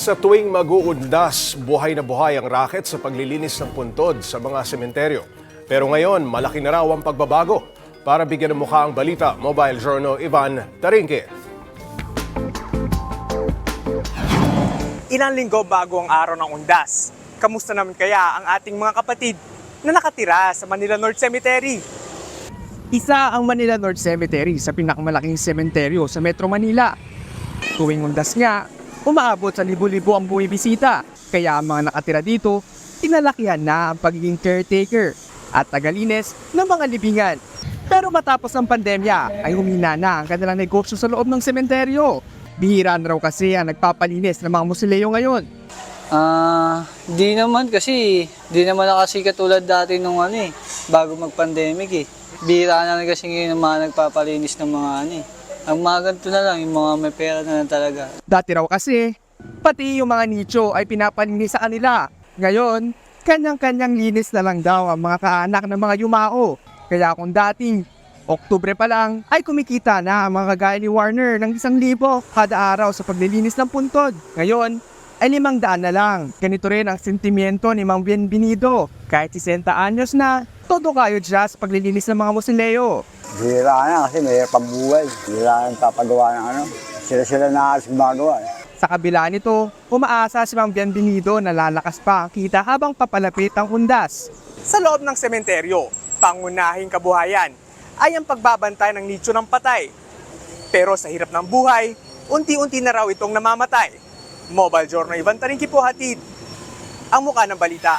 Sa tuwing mag-uundas, buhay na buhay ang racket sa paglilinis ng puntod sa mga sementeryo. Pero ngayon, malaki na raw ang pagbabago. Para bigyan ng mukha ang balita, Mobile Journal Ivan Tarinque. Ilang linggo bago ang araw ng undas. Kamusta naman kaya ang ating mga kapatid na nakatira sa Manila North Cemetery? Isa ang Manila North Cemetery sa pinakamalaking sementeryo sa Metro Manila. Tuwing undas nga, umaabot sa libo-libo ang bumibisita. Kaya ang mga nakatira dito, tinalakihan na ang pagiging caretaker at tagalinis ng mga libingan. Pero matapos ang pandemya ay humina na ang kanilang negosyo sa loob ng sementeryo. Bihira na raw kasi ang nagpapalinis ng mga musileo ngayon. Ah, di naman kasi, di naman na kasi katulad dati nung ano eh, bago mag-pandemic eh. Bira na lang kasi ngayon ang mga nagpapalinis ng mga ano eh. Ang mga ganito na lang, yung mga may pera na lang talaga. Dati raw kasi, pati yung mga nicho ay pinapalinis sa kanila. Ngayon, kanyang-kanyang linis na lang daw ang mga kaanak ng mga yumao. Kaya kung dating Oktubre pa lang ay kumikita na ang mga kagaya ni Warner ng isang libo kada araw sa paglilinis ng puntod. Ngayon, ay limang daan na lang. Ganito rin ang sentimiento ni Mang Bienvenido. Kahit 60 anyos na, todo kayo siya sa paglilinis ng mga musileo. Bira na kasi may pambuhay. Bira na papagawa ng ano. Sila-sila na alas gumagawa. eh. Sa kabila nito, umaasa si Mang Bienvenido na lalakas pa ang kita habang papalapit ang undas. Sa loob ng sementeryo, pangunahing kabuhayan ay ang pagbabantay ng nicho ng patay. Pero sa hirap ng buhay, unti-unti na raw itong namamatay. Mobile Journal Ivan Taringki po hatid. Ang mukha ng balita.